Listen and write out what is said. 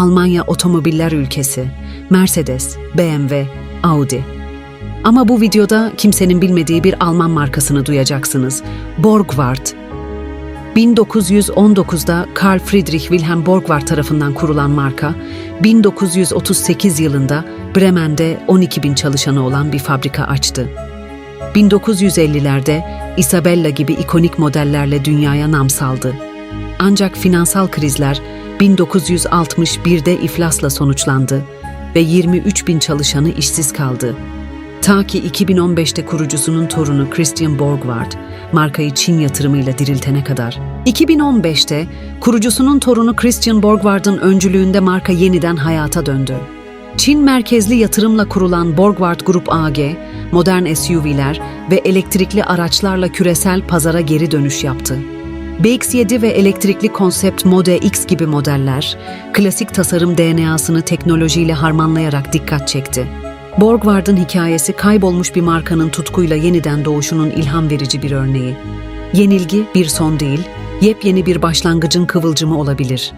Almanya otomobiller ülkesi. Mercedes, BMW, Audi. Ama bu videoda kimsenin bilmediği bir Alman markasını duyacaksınız. Borgward. 1919'da Karl Friedrich Wilhelm Borgward tarafından kurulan marka, 1938 yılında Bremen'de 12 bin çalışanı olan bir fabrika açtı. 1950'lerde Isabella gibi ikonik modellerle dünyaya nam saldı. Ancak finansal krizler 1961'de iflasla sonuçlandı ve 23 bin çalışanı işsiz kaldı. Ta ki 2015'te kurucusunun torunu Christian Borgward, markayı Çin yatırımıyla diriltene kadar. 2015'te kurucusunun torunu Christian Borgward'ın öncülüğünde marka yeniden hayata döndü. Çin merkezli yatırımla kurulan Borgward Group AG, modern SUV'ler ve elektrikli araçlarla küresel pazara geri dönüş yaptı. BX7 ve elektrikli konsept Mode X gibi modeller, klasik tasarım DNA'sını teknolojiyle harmanlayarak dikkat çekti. Borgward'ın hikayesi kaybolmuş bir markanın tutkuyla yeniden doğuşunun ilham verici bir örneği. Yenilgi bir son değil, yepyeni bir başlangıcın kıvılcımı olabilir.